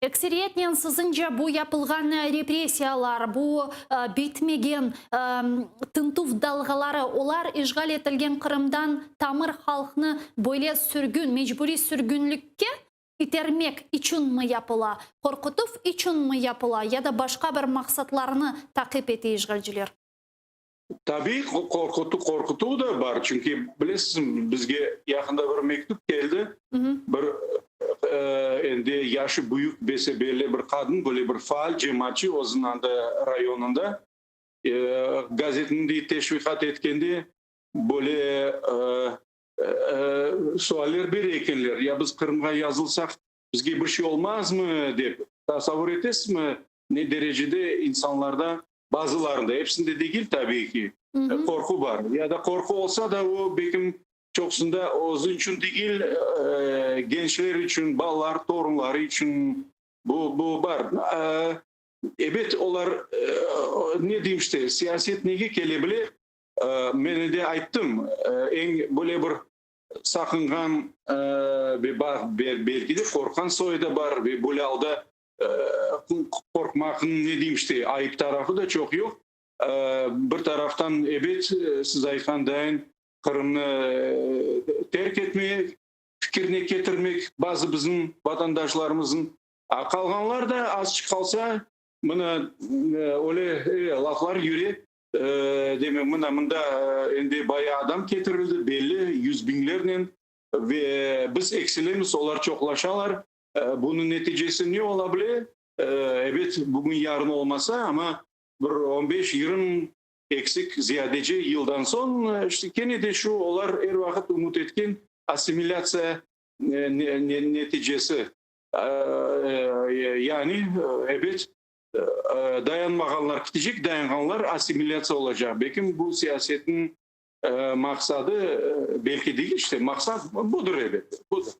Эксеретнен сызынжа бұ япылған репрессиялар, бұ ә, э, бейтмеген ә, тынтув далғалары, олар ижғал етілген Қырымдан тамыр халқыны бойле сүргін, мәжбүри сүргінлікке итермек үшін мы япыла, қорқытып үшін мы япыла, яда башқа бір мақсатларыны тақип ете ижғалжылер? Таби, қорқыту-қорқыту да бар, Çünkü білесіз, бізге yakında бір мектуб келді, E, endi yaşı büyük bese belli bir kadın böyle bir faal cemaatçi Ozananda rayonunda e, gazetinde teşvikat etkendi böyle e, e, sualler bir ekenler. Ya biz Kırım'a yazılsak bizge bir şey olmaz mı deyip tasavvur etesiniz mi? Ne derecede insanlarda bazılarında hepsinde değil tabii ki Hı hı. korku var. Ya da korku olsa da o benim çoksunda onun için değil e, gençler için, ballar, torunları için bu bu var. E, evet olar e, ne diyeyim işte siyaset nege kelebili? E, men de ayttım e, en böyle bir sakıngan e, bir bel- belki de korkan soyda var. Ve böyle alda e, korkmakın ne diyeyim işte ayıp tarafı da çok yok. Ee, bir taraftan evet e, siz aytgandayın Kırım'ı e, terk etmeye fikrine getirmek bazı bizim vatandaşlarımızın A, kalganlar da az kalsa buna e, öyle e, laflar yürü e, demek buna bunda endi bayağı adam getirildi belli yüz binlerle ve biz eksilemiz onlar çoklaşalar E, bunun neticesi ne olabilir? E, evet bugün yarın olmasa ama bir 15-20 eksik ziyadeci yıldan son işte gene de şu olar er vakit umut etken asimilasya e, ne- ne- neticesi. E, e, yani e, evet e, dayanmaganlar gidecek, dayanganlar asimilasya olacak. Belki bu siyasetin e, maksadı e, belki değil işte maksat budur evet. Budur.